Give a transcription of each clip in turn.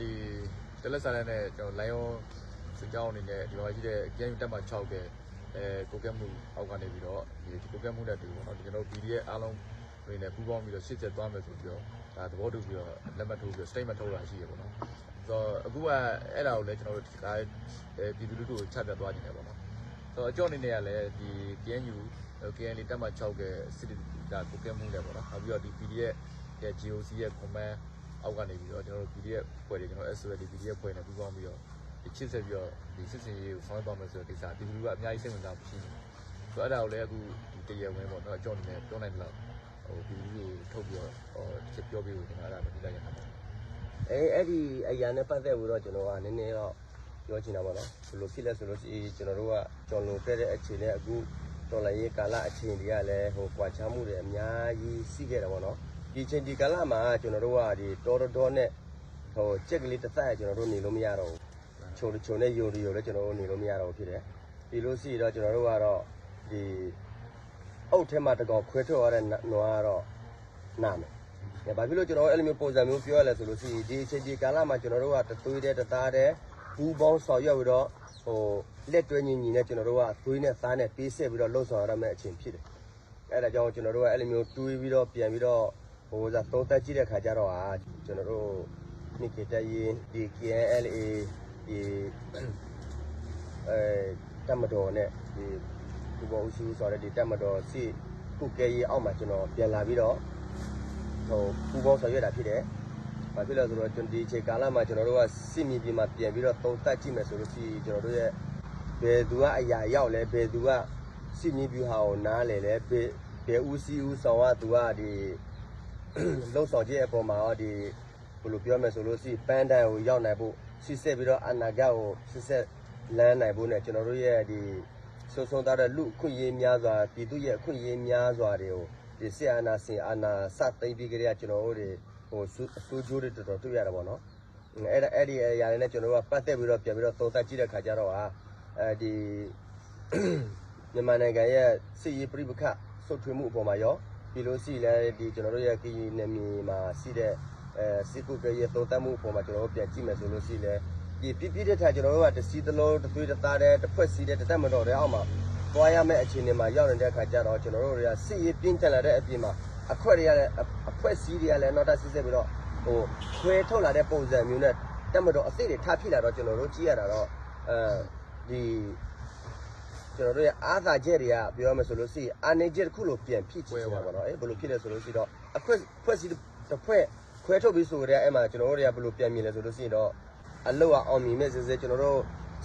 ဒီတလက်ဆန်နဲ့ကျွန်တော်လိုင်ယွန်စစ်ကြောင်းအနေနဲ့ဒီမှာရှိတဲ့ game တက်မှ6တဲ့အဲကိုကက်မှုအောက်ကနေပြီးတော့ဒီကိုကက်မှုနဲ့တူပေါ့နော်ဒီကျွန်တော် PDF အားလုံးတွေနဲ့ပူးပေါင်းပြီးတော့ရှစ်ချက်သွားမယ်ဆိုပြီးတော့ဒါသဘောတူပြီးတော့လက်မှတ်ထိုးပြီးတော့ statement ထုတ်တာရှိရပေါ့နော်ဆိုတော့အခုကအဲ့ဒါကိုလည်းကျွန်တော်တို့ဒီကားအဲပြည်သူလူထုကိုချပြသွားနေတယ်ပေါ့နော်ဆိုတော့အကြောင်းအနေနဲ့ကလည်းဒီ KNU KNL တက်မှ6တဲ့စစ်ဒါကိုကက်မှုနဲ့ပေါ့နော်နောက်ပြီးတော့ဒီ PDF ရဲ့ GOC ရဲ့ command အောက်ကနေပြီးတော့ကျွန်တော်တို့ PDF ဖွဲ့တယ်ကျွန်တော် SOD PDF ဖွဲ့နေပူးပေါင်းပြီးတော့ဒီချစ်ဆက်ပြီးတော့ဒီစစ်စင်ရေးကိုဆောင်ရွက်သွားမယ်ဆိုတဲ့ကိစ္စဒီလူကအများကြီးစိတ်ဝင်စားမှုရှိနေတယ်။ဆိုတော့အဲ့ဒါကိုလည်းအခုဒီတရဝင်းပေါ့နော်အကြောင်းအနေနဲ့ပြောနိုင်တယ်လို့ဟိုဒီလူကိုထုတ်ပြီးတော့ဟိုတစ်ချက်ပြောပြလို့ကျွန်တော်အဲ့ဒါပဲဒီလိုက်ရမှာပါအဲအဲ့ဒီအရာနဲ့ပတ်သက်ပြီးတော့ကျွန်တော်ကနည်းနည်းတော့ပြောချင်တာပေါ့နော်ဘယ်လိုဖြစ်လဲဆိုလို့ရှိရင်ကျွန်တော်တို့ကကြော်လွန်ခဲ့တဲ့အခြေနဲ့အခုတော်လိုင်းရေးကာလအခြေတွေကလည်းဟိုကွာခြားမှုတွေအများကြီးရှိခဲ့တယ်ပေါ့နော် ဒီချိန်ဒီကာလမှာကျွန်တော်တို့ကဒီတော်တော်တော်နဲ့ဟိုကြက်ကလေးတစ်သက်ကျွန်တော်တို့နေလို့မရတော့ဘူးချုံချုံနဲ့ယိုရီယိုလည်းကျွန်တော်တို့နေလို့မရတော့ဘူးဖြစ်တယ်ပြီးလို့ရှိရင်တော့ကျွန်တော်တို့ကတော့ဒီအုတ်ထဲမှာတကောင်ခွဲထွက်ရတဲ့နွားကတော့နာမယ်။ဘာဖြစ်လို့ကျွန်တော်အဲ့လိုမျိုးပုံစံမျိုးပြောရလဲဆိုလို့ရှိရင်ဒီအချိန်ဒီကာလမှာကျွန်တော်တို့ကတသွေးတဲ့တသားတဲ့ဘူးပေါင်းဆောင်ရွက်ပြီးတော့ဟိုလက်တွဲညီညီနဲ့ကျွန်တော်တို့ကသွေးနဲ့သားနဲ့ပေးဆက်ပြီးတော့လှုပ်ဆောင်ရမယ့်အချိန်ဖြစ်တယ်။အဲ့ဒါကြောင့်ကျွန်တော်တို့ကအဲ့လိုမျိုးတွေးပြီးတော့ပြန်ပြီးတော့ ဟိုစားသုံးသက်ကြည့်တဲ့ခါကျတော့ဟာကျွန်တော်တို့မိကေတရင်ဒီ KNLA ဒီအဲတမတော်နဲ့ဒီဘူဘောဦးစီးဆိုတဲ့ဒီတမတော်စီကုကဲရေးအောက်မှာကျွန်တော်ပြန်လာပြီးတော့ဟိုပူပေါင်းဆောင်ရွက်တာဖြစ်တယ်။ဘာဖြစ်လဲဆိုတော့ကျွန်တော်ဒီအချိန်ကာလမှာကျွန်တော်တို့ကစစ်မြေပြင်မှာပြန်ပြီးတော့သုံးသပ်ကြည့်မယ်ဆိုလို့ရှိရင်ကျွန်တော်တို့ရဲ့ဘယ်သူကအရာရောက်လဲဘယ်သူကစစ်မြေပြင်ဟာကိုနားလဲလဲဘယ်ဘယ်ဦးစီးဦးဆောင်ကသူကဒီ လုံဆောင်ခြင်းအပေါ်မှာတော့ဒီဘယ်လိုပြောမယ်ဆိုလို့ရှိရင်ပန်းတန်ကိုရောက်နိုင်ဖို့စစ်ဆက်ပြီးတော့အနာဂတ်ကိုစစ်ဆက်လမ်းနိုင်ဖို့နဲ့ကျွန်တော်တို့ရဲ့ဒီဆုံးဆုံးသားတဲ့လူအခွင့်အရေးများစွာပြည်သူရဲ့အခွင့်အရေးများစွာတွေကိုဒီဆီအာနာစင်အာနာစသိမ့်ပြီးကြတဲ့ကျွန်တော်တို့တွေဟိုအစိုးကျိုးတွေတော်တော်တွေ့ရတာပေါ့နော်အဲ့ဒါအဲ့ဒီအရာတွေနဲ့ကျွန်တော်တို့ကပတ်သက်ပြီးတော့ပြန်ပြီးတော့သုံးသပ်ကြည့်တဲ့ခါကျတော့ဟာအဲဒီမြန်မာနိုင်ငံရဲ့စစ်ရေးပြိပခတ်ဆုတ်ထွေးမှုအပေါ်မှာရော ပြီးလို့ရှိလဲဒီကျွန်တော်တို့ရဲ့ကီနေမီမှာရှိတဲ့အဲစစ်ကုကရဲ့သုံးသပ်မှုအပေါ်မှာကျွန်တော်တို့ပြန်ကြည့်မယ်ဆိုလို့ရှိလဲဒီပြပြတဲ့ထားကျွန်တော်တို့ကတစီတလုံးတစ်သွေးတစ်သားတဲ့တစ်ဖွဲ့စီတဲ့တစ်သက်မတော်တဲ့အောက်မှာသွားရမယ့်အခြေအနေမှာရောက်နေတဲ့အခါကျတော့ကျွန်တော်တို့တွေကစစ်ရေးပြင်းထန်လာတဲ့အပြင်မှာအခွက်တွေကလည်းအခွက်စီးတွေကလည်းနောက်ထပ်စစ်စစ်ပြီးတော့ဟိုခွဲထုတ်လာတဲ့ပုံစံမျိုးနဲ့တက်မတော်အစ်စ်တွေထပ်ဖြစ်လာတော့ကျွန်တော်တို့ကြည့်ရတာတော့အဲဒီ ကျွန်တော်တို့ရဲ့အားသာချက်တွေကပြောရမယ်ဆိုလို့ရှိရင်အာနေချက်တစ်ခုလိုပြန်ဖြစ်ချင်တာပေါ့နော်အဲဘယ်လိုဖြစ်လဲဆိုလို့ရှိတော့အခွက်ခွက်စီတစ်ဖွဲ့ခွဲထုတ်ပြီးဆိုကြတဲ့အဲ့မှာကျွန်တော်တို့တွေကဘယ်လိုပြန်မြင်လဲဆိုလို့ရှိရင်တော့အလုတ်အောင်မြင်မဲ့စစ်စစ်ကျွန်တော်တို့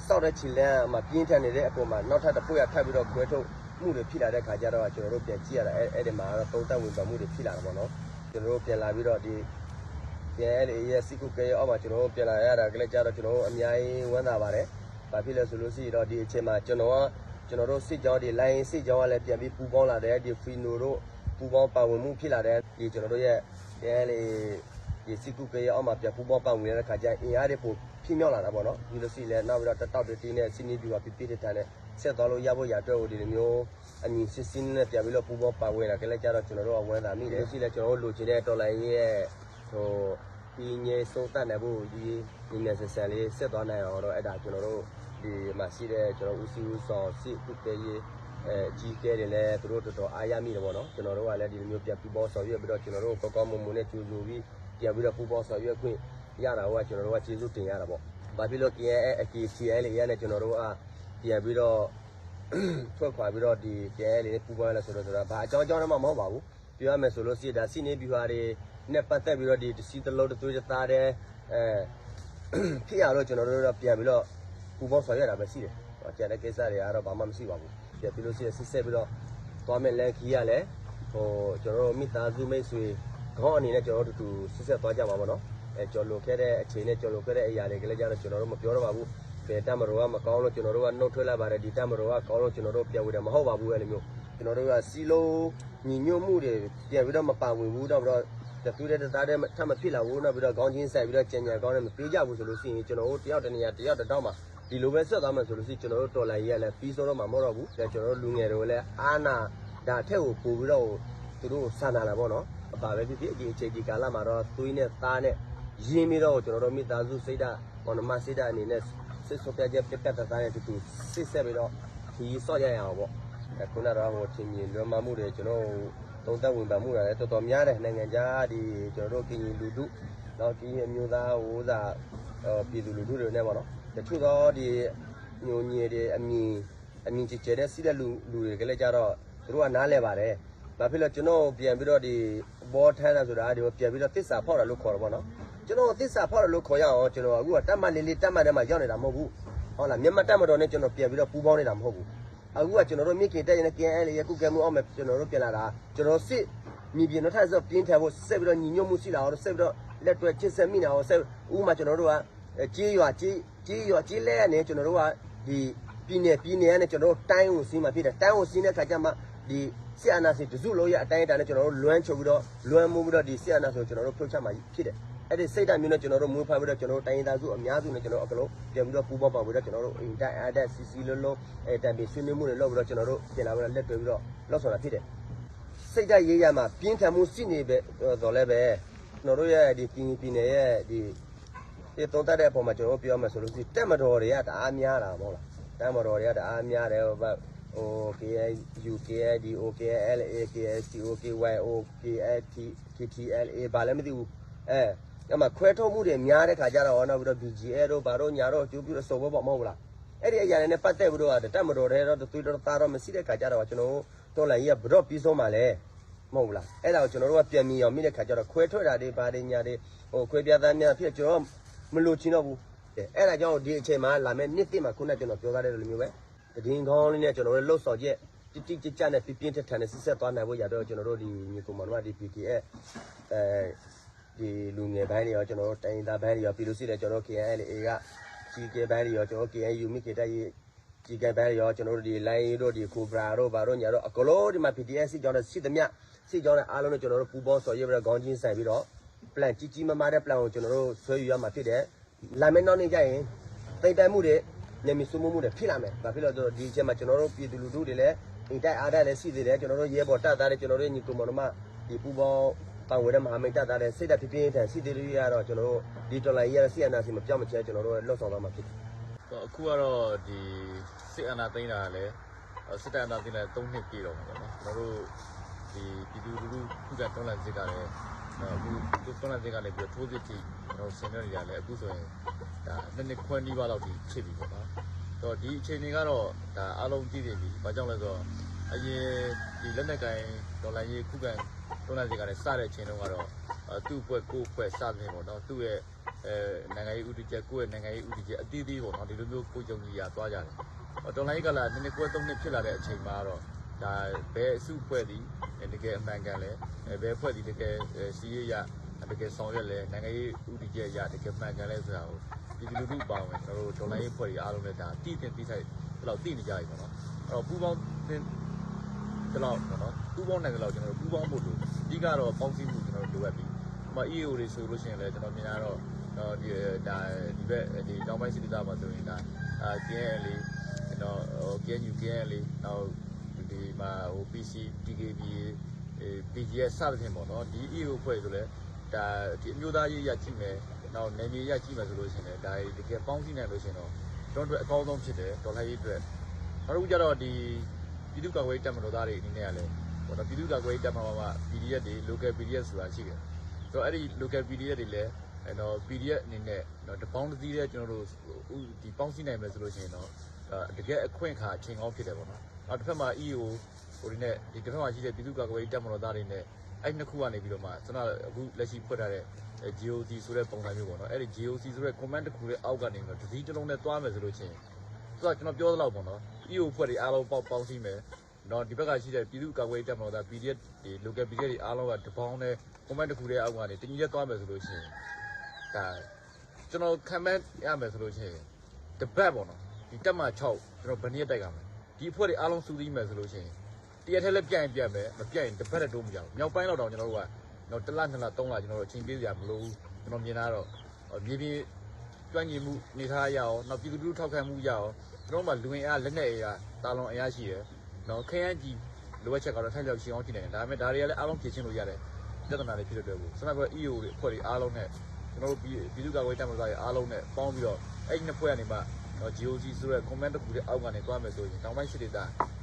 စောက်တဲ့ချီလန်းမှာပြင်းထန်နေတဲ့အပေါ်မှာနောက်ထပ်တစ်ဖွဲ့ရထပ်ပြီးတော့ခွဲထုတ်မှုတွေဖြစ်လာတဲ့ခါကျတော့ကျွန်တော်တို့ပြန်ကြည့်ရတာအဲ့အဲ့ဒီမှာတော့သုံးသက်ဝင်ပါမှုတွေဖြစ်လာတာပေါ့နော်ကျွန်တော်တို့ပြန်လာပြီးတော့ဒီပြန်အဲ့ဒီရဲ့စီကုကဲအောက်မှာကျွန်တော်တို့ပြန်လာရတာကလေးကျတော့ကျွန်တော်တို့အများကြီးဝမ်းသာပါတယ်ဘာဖြစ်လဲဆိုလို့ရှိရင်တော့ဒီအချိန်မှာကျွန်တော်က ကျွန်တော်တို့စစ်ကြောင်းဒီ line စစ်ကြောင်းကလည်းပြန်ပြီးပူပေါင်းလာတယ်ဒီ Fino တို့ပူပေါင်းပါဝင်မှုဖြစ်လာတယ်ဒီကျွန်တော်တို့ရဲ့ပြန်လေဒီစီကုကဲအောက်မှာပြန်ပူပေါင်းပါဝင်တဲ့ခါကျရင်အင်အားတွေပိုဖြစ်မြောက်လာတာပေါ့နော်ဒီလိုစီလဲနောက်ပြီးတော့တတောက်တီးနဲ့စီနီပြူကပြပြတဲ့တန်းနဲ့ဆက်သွားလို့ရဖို့ရအတွက်ကိုဒီလိုမျိုးအမြင်စစ်စင်းနဲ့ပြန်ပြီးတော့ပူပေါင်းပါဝင်လာကြလဲကြတော့ကျွန်တော်တို့ကဝမ်းသာမိတယ်စီလဲကျွန်တော်တို့လိုချင်တဲ့တော်လိုင်းရဲ့ဟိုဒီငယ်ဆုံးတတ်နိုင်ဖို့ဒီဒီငယ်ဆန်ဆန်လေးဆက်သွားနိုင်အောင်တော့အဲ့ဒါကျွန်တော်တို့ ဒီမှာရှိတဲ့ကျွန်တော်ဦးစီးဦးဆောင်စစ်ကုကဲရေးအဲကြီးကဲတယ်လဲသူတို့တော်တော်အားရမိတယ်ပေါ့နော်ကျွန်တော်တို့ကလည်းဒီလိုမျိုးပြန်ပူပေါင်းဆောင်ရွက်ပြီးတော့ကျွန်တော်တို့ကောကောင်းမွန်မွန်နဲ့ကြိုးကြိုပြီးပြန်ပြီးတော့ပူပေါင်းဆောင်ရွက်ခွင့်ရတာကကျွန်တော်တို့ကကျေးဇူးတင်ရတာပေါ့ဘာဖြစ်လို့ KNL အက TNL လေးရတဲ့ကျွန်တော်တို့ကပြန်ပြီးတော့ထွက်ခွာပြီးတော့ဒီ KNL လေးပူပေါင်းလဲဆိုတော့ဆိုတာဘာအကြောင်းအကြောင်းတော့မဟုတ်ပါဘူးပြောရမယ်ဆိုလို့ရှိရင်ဒါစီနေဗျူဟာတွေနဲ့ပတ်သက်ပြီးတော့ဒီစီတလုံးတစ်သွေးတစ်သားတဲ့အဲဖြစ်ရတော့ကျွန်တော်တို့တော့ပြန်ပြီးတော့ ပူပေါင်းဆောင်ရတာပဲရှိတယ်ကျန်တဲ့ကိစ္စတွေကတော့ဘာမှမရှိပါဘူးပြန်ပြီးလို့ရှိရင်စစ်ဆက်ပြီးတော့သွားမယ်လန်ခီးရလဲဟိုကျွန်တော်တို့မိသားစုမိတ်ဆွေခေါင်းအနေနဲ့ကျွန်တော်တို့တူတူစစ်ဆက်သွားကြမှာပါနော်အဲကြော်လိုခဲ့တဲ့အခြေနဲ့ကြော်လိုခဲ့တဲ့အရာတွေကလည်းကြတော့ကျွန်တော်တို့မပြောတော့ပါဘူးဘယ်တက်မတော်ကမကောင်းလို့ကျွန်တော်တို့ကနှုတ်ထွက်လာပါတယ်ဒီတက်မတော်ကကောင်းလို့ကျွန်တော်တို့ပြန်ဝေတယ်မဟုတ်ပါဘူးအဲ့လိုမျိုးကျွန်တော်တို့ကစီလုံးညီညွတ်မှုတွေပြန်ပြီးတော့မပါဝင်ဘူးတော့ပြီးတော့တသူတဲ့သားတဲ့ထပ်မဖြစ်လာဘူးနောက်ပြီးတော့ကောင်းချင်းဆိုင်ပြီးတော့ကြံကြံကောင်းတယ်မပေးကြဘူးဆိုလို့ရှိရင်ကျွန်တော်တို့တယောက်တနေရာတယောက်တစ်တောက်မှာ ဒီလိုပဲဆက်သွားမယ်ဆိုလို့ရှိရင်ကျွန်တော်တို့တော်လိုင်းကြီးကလည်းပြီးဆိုတော့မှမဟုတ်တော့ဘူးကျွန်တော်တို့လူငယ်တွေကလည်းအာနာဒါထက်ကိုပို့ပြီးတော့သူတို့ဆန္ဒလာပေါ့နော်အပါပဲဖြစ်ဖြစ်အကြီးအချိန်ဒီကာလမှာတော့သွေးနဲ့သားနဲ့ရင်းပြီးတော့ကျွန်တော်တို့မိသားစုစိတ်ဓာတ်မောင်နှမစိတ်ဓာတ်အနေနဲ့စစ်စောပြချက်ပြတ်ပြတ်သားသားနဲ့တူတူစစ်ဆက်ပြီးတော့ဒီဆော့ရရအောင်ပေါ့အခုနကတော့ဟိုချင်းမြင်လွယ်မမှုတွေကျွန်တော်သုံးသက်ဝင်ပါမှုတွေလည်းတော်တော်များတယ်နိုင်ငံခြားဒီကျွန်တော်တို့ကင်ကြီးလူထုတော့ဒီအမျိုးသားဟိုးသာပြည်သူလူထုတွေနဲ့ပေါ့နော် တချို့တော့ဒီညိုညင်တွေအမြင်အမြင်ကျကျတဲ့စီးတဲ့လူလူတွေကလည်းကြတော့သူတို့ကနားလဲပါတယ်ဘာဖြစ်လို့ကျွန်တော်ပြန်ပြီးတော့ဒီဘောထမ်းတာဆိုတာဒီပြန်ပြီးတော့တစ္ဆာဖောက်တာလို့ခေါ်တယ်ပေါ့နော်ကျွန်တော်သစ္စာဖောက်တယ်လို့ခေါ်ရအောင်ကျွန်တော်အခုကတတ်မှတ်လေးလေးတတ်မှတ်ထဲမှာရောက်နေတာမဟုတ်ဘူးဟုတ်လားမြန်မာတတ်မှတ်တော်နဲ့ကျွန်တော်ပြန်ပြီးတော့ပူးပေါင်းနေတာမဟုတ်ဘူးအခုကကျွန်တော်တို့မြင့်ကေတက်ရင် KNL ရဲ့ကုကဲမှုအောင်မဲ့ကျွန်တော်တို့ပြန်လာတာကျွန်တော်စစ်မြေပြင်တော့ထပ်ဆိုပြင်းထန်ဖို့ဆက်ပြီးတော့ညီညွတ်မှုရှိလာအောင်ဆက်ပြီးတော့လက်တွဲချစ်ဆက်မိနေအောင်ဆက်ဥမာကျွန်တော်တို့က ကြေးရွာကြေးကြေးရွာကြေးလဲကနေကျွန်တော်တို့ကဒီပြည်နယ်ပြည်နယ်ကနေကျွန်တော်တို့တိုင်းကိုစီးမှဖြစ်တယ်တိုင်းကိုစီးတဲ့ခါကျမှဒီဆီအနာစီတစုလို့ရအတိုင်းအတာနဲ့ကျွန်တော်တို့လွမ်းချုပ်ပြီးတော့လွမ်းမှုပြီးတော့ဒီဆီအနာဆိုကျွန်တော်တို့ဖြုတ်ချမှဖြစ်တယ်အဲ့ဒီစိတ်ဓာတ်မျိုးနဲ့ကျွန်တော်တို့မွေးဖွားပြီးတော့ကျွန်တော်တို့တိုင်းရင်းသားစုအများစုနဲ့ကျွန်တော်အကလုံးပြန်ပြီးတော့ပူးပေါင်းပါပြီးတော့ကျွန်တော်တို့အင်တိုက်အားတက်စီစီလုံးလုံးအဲတံပင်ဆွေးနွေးမှုတွေလုပ်ပြီးတော့ကျွန်တော်တို့ပြန်လာပြီးတော့လက်တွဲပြီးတော့လောက်ဆောင်တာဖြစ်တယ်စိတ်ဓာတ်ရေးရမှာပြင်းထန်မှုရှိနေပဲတော့လည်းပဲကျွန်တော်တို့ရဲ့ဒီပြည်ပြည်နယ်ရဲ့ဒီ ဒီတုံးတက်တဲ့အပေါ်မှာကျွန်တော်တို့ပြောမယ်ဆိုလို့ရှိရင်တက်မတော်တွေကတအားများတာမဟုတ်လားတက်မတော်တွေကတအားများတယ်ဟိုဘက်ဟို KU KD OKL AKST OKY OKT KTLA ဘာလည်းမသိဘူးအဲအဲ့မှာခွဲထုတ်မှုတွေများတဲ့ခါကျတော့နောက်ပြီးတော့ BGL တို့ဘာတို့ညာတော့ကျိုးပြီးတော့စုံဘောပေါ့မဟုတ်ဘူးလားအဲ့ဒီအရာတွေနဲ့ပတ်သက်ပြီးတော့တက်မတော်တဲ့တော့သွေးတော့သားတော့မရှိတဲ့ခါကျတော့ကျွန်တော်တို့တော်လိုင်းကြီးကဘတော့ပြီးဆုံးပါလေမဟုတ်ဘူးလားအဲ့ဒါကိုကျွန်တော်တို့ကပြန်မြင်အောင်မိတဲ့ခါကျတော့ခွဲထွက်တာတွေဘာတွေညာတွေဟိုခွဲပြသားများဖြစ်ကျွန်တော် မလို့ချင်းတော့ဘူးအဲ့ဒါကြောင့်ဒီအချိန်မှာလာမယ့်နှစ်တိမှာခုနကကျွန်တော်ပြောထားတဲ့လိုမျိုးပဲတည်င်းကောင်းလေးနဲ့ကျွန်တော်တို့လှုပ်ဆော်ချက်တိတိကျကျနဲ့ပြပြင်းထန်ထန်နဲ့စစ်ဆက်သွားနိုင်ဖို့ရတော့ကျွန်တော်တို့ဒီမြေကုမ္ပဏီကဒီ PTF အဲဒီလူငယ်ဘိုင်းတွေရောကျွန်တော်တို့တိုင်းသားဘိုင်းတွေရောပြီးလို့ရှိတယ်ကျွန်တော်တို့ KNLA ကကြီးကဲဘိုင်းတွေရောကျွန်တော် KNU မိကေတက်ရေးကြီးကဲဘိုင်းတွေရောကျွန်တော်တို့ဒီ line တို့ဒီ Cobra တို့ဘာတို့ညာတို့အကလုံးဒီမှာ PTS စီကြောင်းနဲ့စစ်သမျှစစ်ကြောင်းနဲ့အားလုံးနဲ့ကျွန်တော်တို့ပူပေါင်းဆော်ရွက်ပြီးတော့ခေါင်းချင်းဆိုင်ပြီးတော့ plan ကြီးကြီးမားမားတဲ့ plan ကိုကျွန်တော်တို့ဆွဲယူရမှာဖြစ်တယ်။လာမယ့်နောက်နေ့ကျရင်တိတ်တိုင်မှုတွေနေမီစုမှုမှုတွေဖြစ်လာမယ်။ဘာဖြစ်လို့လဲဆိုတော့ဒီအချိန်မှာကျွန်တော်တို့ပြည်သူလူထုတွေလည်းအိမ်တိုက်အားတိုက်လည်းရှိသေးတယ်ကျွန်တော်တို့ရဲဘော်တပ်သားတွေကျွန်တော်တို့ညီကောင်မောင်နှမဒီပူပေါင်းတောင်ဝဲတဲ့မဟာမိတ်တပ်သားတဲ့စိတ်ဓာတ်ပြင်းပြင်းထန်စီတီရီရတော့ကျွန်တော်တို့ဒီဒေါ်လာကြီးရစီအနာစီမပြောင်းမချဲကျွန်တော်တို့လှုပ်ဆောင်သွားမှာဖြစ်တယ်တော့အခုကတော့ဒီစစ်အာဏာသိမ်းတာကလည်းစစ်တပ်အာဏာသိမ်းတာ3နှစ်ပြည့်တော့မှာပေါ့နော်ကျွန်တော်တို့ဒီပြည်သူလူထုခုကတွန်းလှန်စစ်ကလည်း အခုတွန်းလှန်စစ်ကလည်းပြီးထိုးစစ်ထိကျွန်တော်ဆင်နွှဲနေကြတယ်အခုဆိုရင်ဒါနှစ်နှစ်ခွဲနီးပါးလောက်ထိဖြစ်ပြီပေါ့နော်တော့ဒီအချိန်တွေကတော့ဒါအားလုံးကြည့်နေပြီဘာကြောင့်လဲဆိုတော့အရင်ဒီလက်နက်ကင်ဒေါ်လာရေးခုကန်တွန်းလှန်စစ်ကလည်းစတဲ့အချိန်တုန်းကတော့သူ့ဘွက်ကိုယ့်ဘွက်စသဖြင့်ပေါ့နော်သူ့ရဲ့အဲနိုင်ငံရေးဥတီချက်ကိုယ့်ရဲ့နိုင်ငံရေးဥတီချက်အသီးသီးပေါ့နော်ဒီလိုမျိုးကိုယ်ကြုံကြီးရသွားကြတယ်။ဟောတော်လိုင်းကလာနည်းနည်းကွဲသုံးနှစ်ဖြစ်လာတဲ့အချိန်မှာတော့ဒါဘယ်အစုဖွဲ့သည် တကယ်အမှန်ကန်လဲဘယ်ဖွဲ့သည်တကယ်စီးရရတကယ်ဆောင်ရွက်လဲနိုင်ငံရေးဥတီချက်ရတကယ်မှန်ကန်လဲဆိုတာကိုဒီလူလူပါဝင်ကျွန်တော်တို့တော်လိုင်းဖွဲ့တွေအားလုံးလည်းဒါတည်တင်တည်ဆိုင်ဒီလောက်တည်နေကြပြီပေါ့နော်။အဲ့တော့ပူပေါင်းတင်ဒီလောက်ပေါ့နော်ပူပေါင်းနိုင်တဲ့လောက်ကျွန်တော်တို့ပူပေါင်းဖို့လို့အဓိကတော့ပေါင်းစည်းမှုကျွန်တော်တို့လိုအပ်ပြီ။ဟို EAO တွေဆိုလို့ရှိရင်လည်းကျွန်တော်မြင်ရတော့တော့ဒီဒါဒီဘက်ဒီတောင်ပိုင်းစစ်ဒေသမှာဆိုရင်ဒါအာ KN လေးကျွန်တော်ဟို KNU KN လေးနောက်ဒီ မှာဟို PC TKB အဲ PGS စသဖြင့်ပေါ့နော်ဒီ EO ဖွဲ့ဆိုလဲဒါဒီအမျိုးသားရေးရကြည့်မယ်နောက်နယ်မြေရကြည့်မယ်ဆိုလို့ရှိရင်လည်းဒါတကယ်ပေါင်းစည်းနိုင်လို့ရှိရင်တော့ကျွန်တော်တို့အကောင်းဆုံးဖြစ်တယ်ဒေါ်လာရေးအတွက်နောက်တစ်ခုကျတော့ဒီပြည်သူ့ကာကွယ်ရေးတပ်မတော်သားတွေအနေနဲ့ကလည်းဟိုတော့ပြည်သူ့ကာကွယ်ရေးတပ်မတော်က PDF တွေ local PDF ဆိုတာရှိတယ်ဆိုတော့အဲ့ဒီ local PDF တွေလည်းအဲ့တော့ PDF အနေနဲ့တော့တပေါင်းတစ်စည်းတဲ့ကျွန်တော်တို့ဒီပေါင်းစည်းနိုင်မယ်ဆိုလို့ရှိရင်တော့တကယ်အခွင့်အခါအချိန်ကောင်းဖြစ်တယ်ပေါ့နော်။ နောက်တစ်ဖက်မှာ EO ဟိုဒီနဲ့ဒီတစ်ဖက်မှာရှိတဲ့ပြည်သူ့ကာကွယ်ရေးတပ်မတော်သားတွေနဲ့အဲ့နှစ်ခုကနေပြီးတော့မှကျွန်တော်အခုလက်ရှိဖွင့်ထားတဲ့ GOC ဆိုတဲ့ပုံစံမျိုးပေါ့နော်။အဲ့ဒီ GOC ဆိုတဲ့ command တစ်ခုရဲ့အောက်ကနေပြီးတော့တစ်စည်းတစ်လုံးနဲ့တွားမယ်ဆိုလို့ရှိရင်သူကကျွန်တော်ပြောသလောက်ပေါ့နော်။ EO ဖွဲ့တွေအားလုံးပေါက်ပေါင်းစည်းမယ်။တော့ဒီဘက်ကရှိတဲ့ပြည်သူ့ကာကွယ်ရေးတပ်မတော်သား PDF ဒီ local PDF တွေအားလုံးကတပေါင်းနဲ့ command တစ်ခုရဲ့အောက်ကနေတညီရက်တွားမယ်ဆိုလို့ရှိရင်ဒါကျွန်တော်ခံမဲ့ရမယ်ဆိုလို့ရှိရင်တပတ်ပေါ့နော်ဒီတက်မှ6ကျွန်တော်ဘယ်နည်းတိုက်ကမယ် ဒီအဖွဲ့တွေအားလုံးစူးစီးမယ်ဆိုလို့ရှိရင်တရက်ထဲလည်းပြိုင်ပြတ်မယ်မပြိုင်တပတ်တော့မကြဘူးမြောက်ပိုင်းတော့တောင်ကျွန်တော်တို့ကတော့တစ်လနှစ်လသုံးလကျွန်တော်တို့အချိန်ပေးကြမလို့ကျွန်တော်မြင်တာတော့မြေပြင်ကျွမ်းကျင်မှုနေသားရအောင်နောက်ပြည်သူလူထုထောက်ခံမှုရအောင်ကျွန်တော်မှလူဝင်အားလက်နဲ့အားတာလွန်အရာရှိတယ်နော်ခရမ်းကြီးလိုအပ်ချက်ကတော့ထိုက်လောက်ရှင်းအောင်ကြည့်နေတယ်ဒါပေမဲ့ဒါတွေကလည်းအားလုံးဖြည့်ချင်းလို့ရတယ်ပြဿနာတွေဖြစ်တဲ့အတွက်ကိုစနိုက်ပါ EO တွေအဖွဲ့တွေအားလုံးနဲ့ကျွန်တော်တို့ပြည်ပြည်သူ့ကာကွယ်တပ်မတော်ရဲ့အားလုံးနဲ့ပေါင်းပြီးတော့အဲ့ဒီနှစ်ဖွဲ့ကနေမှ တော့ GOC ဆိုတဲ့ comment တစ်ခုတည်းအောက်ကနေသွားမယ်ဆိုရင်တောင်ပိုင်းစစ်ဒေသ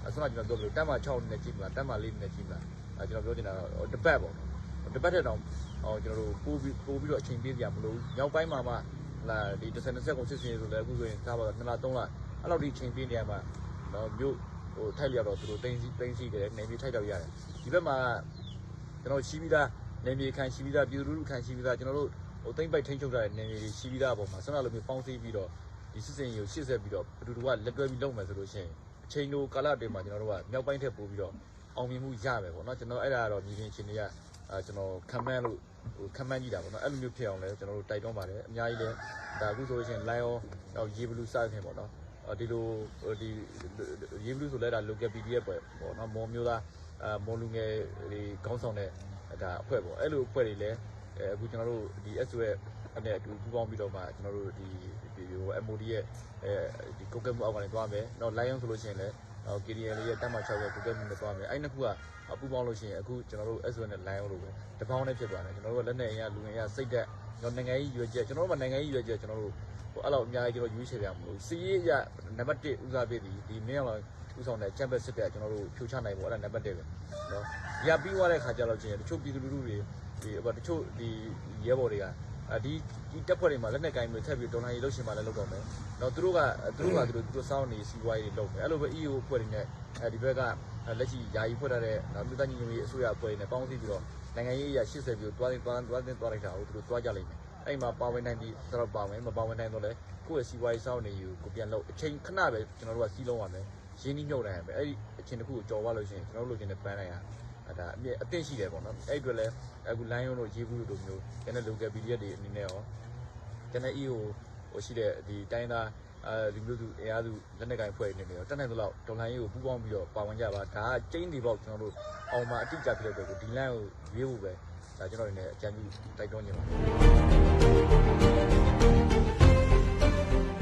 အစမှကျွန်တော်ပြောလို့တက်မှ6နဲ့ကြည့်မလားတက်မှ4နဲ့ကြည့်မလားအဲကျွန်တော်ပြောချင်တာတော့တပတ်ပေါ့နော်တပတ်တဲ့တောင်ဟောကျွန်တော်တို့ပို့ပြီးပို့ပြီးတော့အချိန်ပေးကြမလို့ညောက်ပိုင်းမှာမှလာဒီ30 20ကုန်စစ်စင်ဆိုလည်းအခုဆိုရင်သာပါ2လ3လအဲ့လောက်ဒီအချိန်ပေးနေရမှာနော်မြို့ဟိုထိုက်လျက်တော့သူတို့တင်းစီတင်းစီတယ်နေပြီးထိုက်တော့ရတယ်ဒီဘက်မှာကျွန်တော်ရှိပြီးသားနေမြေခံရှိပြီးသားပြည်သူလူထုခံရှိပြီးသားကျွန်တော်တို့ဟိုတိမ့်ပိုက်ထိန်းချုပ်ထားတဲ့နေမြေရှိပြီးသားအပေါ်မှာဆက်လာလို့မျိုးပေါင်းစည်းပြီးတော့ ဒီစစ်စင်ကိုရှေ့ဆက်ပြီးတော့အတူတူကလက်တွဲပြီးလုပ်မယ်ဆိုလို့ရှိရင်အချိန်လိုကာလအတွင်းမှာကျွန်တော်တို့ကမြောက်ပိုင်းထက်ပိုပြီးတော့အောင်မြင်မှုရမယ်ပေါ့နော်ကျွန်တော်အဲ့ဒါကတော့မြေပြင်ရှင်တွေကအဲကျွန်တော်ခံမှန်းလို့ဟိုခံမှန်းကြည့်တာပေါ့နော်အဲ့လိုမျိုးဖြစ်အောင်လဲကျွန်တော်တို့တိုက်တွန်းပါတယ်အများကြီးလဲဒါအခုဆိုလို့ရှိရင် lion နောက်ရေဘလူးစသဖြင့်ပေါ့နော်ဒီလိုဒီရေဘလူးဆိုလဲဒါ local PDF ပဲပေါ့နော်မော်မျိုးသားအဲမော်လူငယ်ဒီခေါင်းဆောင်တဲ့ဒါအဖွဲ့ပေါ့အဲ့လိုအဖွဲ့တွေလည်းအခုကျွန်တော်တို့ဒီ SO ရဲ့အနေအတူပူးပေါင်းပြီးတော့မှကျွန်တော်တို့ဒီ ပြည်သူ MOD ရဲ့အဲဒီကုတ်ကဲမှုအောက်ကနေသွားမယ်။နောက် Lion ဆိုလို့ရှိရင်လည်းအော် KDL ရဲ့တက်မှ6ရဲ့ကုတ်ကဲမှုနဲ့သွားမယ်။အဲ့နှစ်ခုကပူပေါင်းလို့ရှိရင်အခုကျွန်တော်တို့ SO နဲ့ Lion လို့ပဲတပေါင်းနဲ့ဖြစ်သွားတယ်။ကျွန်တော်တို့ကလက်နဲ့အင်ရလူငယ်ရစိတ်သက်တော့နိုင်ငံကြီးရွေးချက်ကျွန်တော်တို့ကနိုင်ငံကြီးရွေးချက်ကျွန်တော်တို့ဟိုအဲ့လောက်အများကြီးကျွန်တော်ရွေးချယ်ပြမလို့စီးရရနံပါတ်1ဦးစားပေးသည်ဒီမင်းအောင်ဦးဆောင်တဲ့ချန်ပီယံစစ်တဲ့ကျွန်တော်တို့ဖြိုချနိုင်ဖို့အဲ့ဒါနံပါတ်1ပဲနော်ရပြီးသွားတဲ့ခါကျတော့ကျရင်တချို့ပြည်သူလူထုတွေဒီဟိုတချို့ဒီရဲဘော်တွေက ဒီဒီတက်ဖွဲ့တွေမှာလက်နဲ့ကိုင်းတွေထပ်ပြီးဒေါ်လာကြီးလှုပ်ရှင်မှလည်းလုပ်တော့မယ်။တော့သူတို့ကသူတို့ကသူတို့သူတို့စောင်းနေစီဝိုင်းတွေလုပ်မယ်။အဲ့လိုပဲ EO ဖွဲ့တွေနဲ့အဲဒီဘက်ကလက်ရှိယာယီဖွဲ့ထားတဲ့နောက်မြို့သားညီညွတ်ရေးအစိုးရဖွဲ့တွေနဲ့ပေါင်းစည်းပြီးတော့နိုင်ငံရေးအရာ80ပြီးတော့တွားတွားတွားတွားတွားလိုက်တာကိုသူတို့တွားကြလိမ့်မယ်။အဲ့မှာပါဝင်နိုင်ပြီးတော့ပါဝင်မပါဝင်နိုင်တော့လဲကိုယ့်ရဲ့စီဝိုင်းစောင်းနေယူကိုပြန်လုပ်အချိန်ခဏပဲကျွန်တော်တို့ကစီးလုံးရမယ်။ရင်းနှီးမြှုပ်နိုင်ရမယ်။အဲ့ဒီအချိန်တစ်ခုကိုကြော်သွားလို့ရှိရင်ကျွန်တော်တို့လိုချင်တဲ့ပန်းနိုင်ရအဲ ဒါအမြင့်အသင့်ရှိတယ်ပေါ့နော်အဲ့ဒီအတွက်လဲအခု line တို့ရေးဘူးတို့မျိုးကျန်တဲ့ local PDF တွေအနေနဲ့ရောကျန်တဲ့ EO ဟိုရှိတဲ့ဒီတိုင်းသားအဲဒီမျိုးသူအင်အားစုလက်နက်ကင်ဖွဲ့နေနေရောတက်နိုင်သလောက်ဒေါ်လာရေးကိုပူးပေါင်းပြီးတော့ပါဝင်ကြပါဒါကကျင်းဒီပေါက်ကျွန်တော်တို့အောင်မှာအတိအကျဖြစ်တဲ့အတွက်ကိုဒီ line ကိုရွေးဖို့ပဲဒါကျွန်တော်အနေနဲ့အကြံပြုတိုက်တွန်းနေပါတယ်